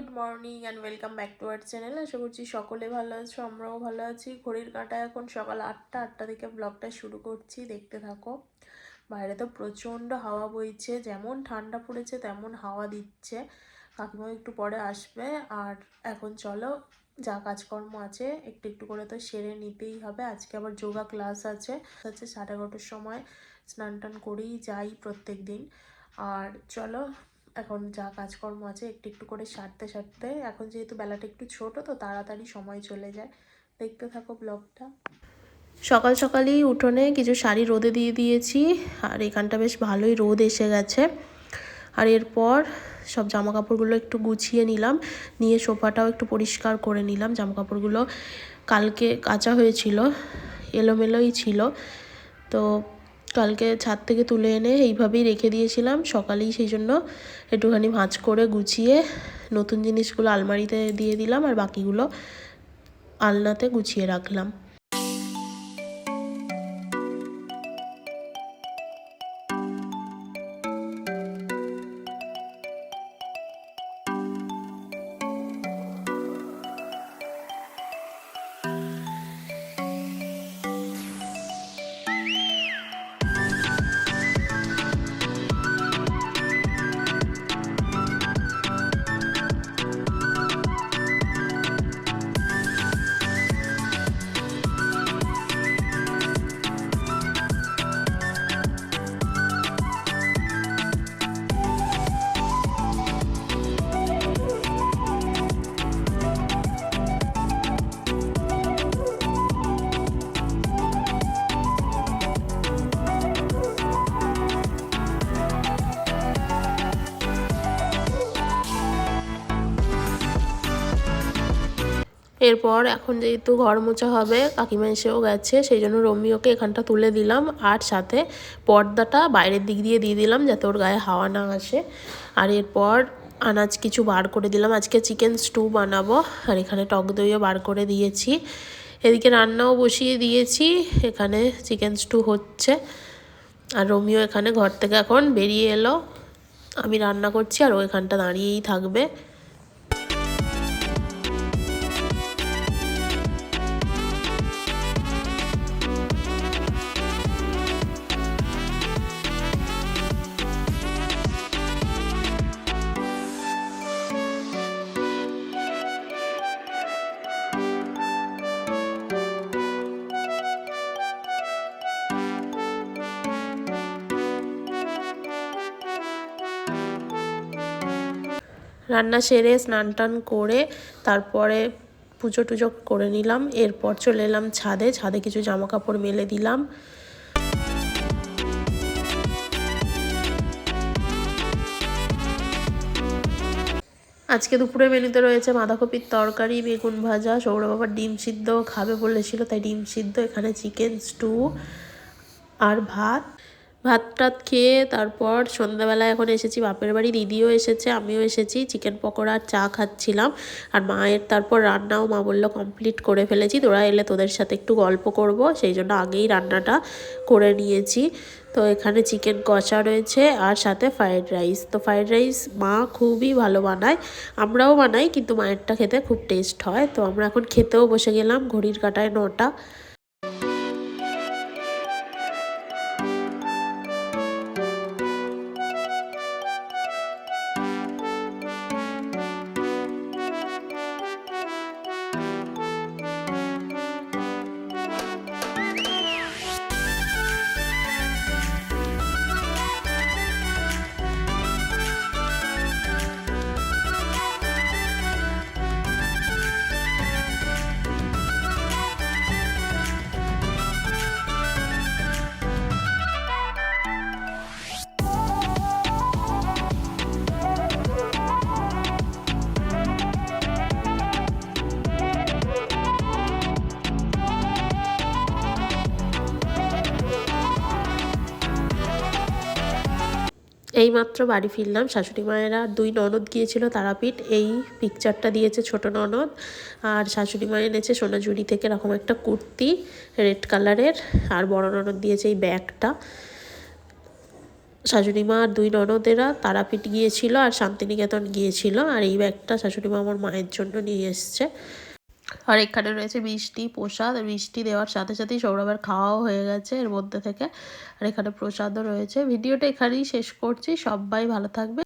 Good morning and welcome back to our channel আশা করছি সকলে ভালো আছো, আমরাও ভালো আছি। ঘড়ির কাঁটা এখন সকাল আটটা আটটা থেকে ব্লগটা শুরু করছি, দেখতে থাকো। বাইরে তো প্রচণ্ড হাওয়া বইছে, যেমন ঠান্ডা পড়েছে তেমন হাওয়া দিচ্ছে। কাকিমা একটু পরে আসবে, আর এখন চলো যা কাজকর্ম আছে, একটু একটু করে তো সেরে নিতেই হবে। আজকে আবার যোগা ক্লাস আছে, হচ্ছে সাড়ে এগারোটার সময় স্নান টান করেই যাই প্রত্যেক দিন আর চলো এখন যা কাজকর্ম আছে একটু একটু করে সারতে সারতে, এখন যেহেতু বেলাটা একটু ছোট তো তাড়াতাড়ি সময় চলে যায়। দেখতে থাকো ব্লগটা। সকাল সকালই উঠোনে কিছু শাড়ি রোদে দিয়ে দিয়েছি, আর এখানটা বেশ ভালোই রোদ এসে গেছে। আর এরপর সব জামা কাপড়গুলো একটু গুছিয়ে নিলাম, নিয়ে সোফাটাও একটু পরিষ্কার করে নিলাম। জামা কাপড়গুলো কালকে কাঁচা হয়েছিল, এলোমেলোই ছিল। তো কালকে ছাদ থেকে তুলে এনে এইভাবেই রেখে দিয়েছিলাম। সকালেই সেই জন্য একটুখানি ভাঁজ করে গুছিয়ে নতুন জিনিসগুলো আলমারিতে দিয়ে দিলাম আর বাকিগুলো আলনাতে গুছিয়ে রাখলাম। এরপর এখন যেহেতু ঘর মোছা হবে, কাকিমা এসেও গেছে, সেই জন্য রোমিওকে এখানটা তুলে দিলাম আর সাথে পর্দাটা বাইরের দিক দিয়ে দিয়ে দিলাম যাতে ওর গায়ে হাওয়া না আসে। আর এরপর আনাজ কিছু বার করে দিলাম। আজকে চিকেন স্টু বানাবো আর এখানে টক দইও বার করে দিয়েছি। এদিকে রান্নাও বসিয়ে দিয়েছি, এখানে চিকেন স্টু হচ্ছে। আর রোমিও এখানে ঘর থেকে এখন বেরিয়ে এলো। আমি রান্না করছি আর ও এখানটা দাঁড়িয়েই থাকবে। রান্না সেরে স্নান টান করে তারপরে পুজো টুজো করে নিলাম। এরপর চলে এলাম ছাদে। ছাদে কিছু জামা কাপড় মেলে দিলাম। আজকে দুপুরে মেনুতে রয়েছে বাঁধাকপির তরকারি, বেগুন ভাজা, সৌরভ বাবার ডিম সিদ্ধ খাবে বলেছিল, তাই ডিম সিদ্ধ, এখানে চিকেন স্টু আর ভাত। ভাত টাত খেয়ে তারপর সন্ধ্যাবেলায় এখন এসেছি, বাপের বাড়ি, দিদিও এসেছে, আমিও এসেছি চিকেন পকোড়া আর চা খাচ্ছিলাম। আর মায়ের তারপর রান্নাও মা বলল কমপ্লিট করে ফেলেছি, তোরা এলে তোদের সাথে একটু গল্প করব, সেই জন্য আগেই রান্নাটা করে নিয়েছি। তো এখানে চিকেন কষা রয়েছে আর সাথে ফ্রায়েড রাইস তো ফ্রায়েড রাইস মা খুবই ভালো বানায়, আমরাও বানাই, কিন্তু মায়েরটা খেতে খুব টেস্ট হয়। তো আমরা এখন খেতেও বসে গেলাম, ঘড়ির কাটায় নটা। এইমাত্র বাড়ি ফিরলাম। শাশুড়ি মায়েরা দুই ননদ গিয়েছিল তারাপীঠ। এই পিকচারটা দিয়েছে ছোট ননদ। আর শাশুড়ি মা এনেছে সোনাঝুরি থেকে এরকম একটা কুর্তি রেড কালারের আর বড় ননদ দিয়েছে এই ব্যাগটা শাশুড়ি মা আর দুই ননদেরা তারাপীঠ গিয়েছিল আর শান্তিনিকেতন গিয়েছিল। আর এই ব্যাগটা শাশুড়ি মা আমার মায়ের জন্য নিয়ে এসছে। আর এখানে রয়েছে মিষ্টি প্রসাদ। মিষ্টি দেওয়ার সাথে সাথেই সৌরভের খাওয়াও হয়ে গেছে এর মধ্যে থেকে। আর এখানে প্রসাদও রয়েছে। ভিডিওটা এখানেই শেষ করছি। সবাই ভালো থাকবে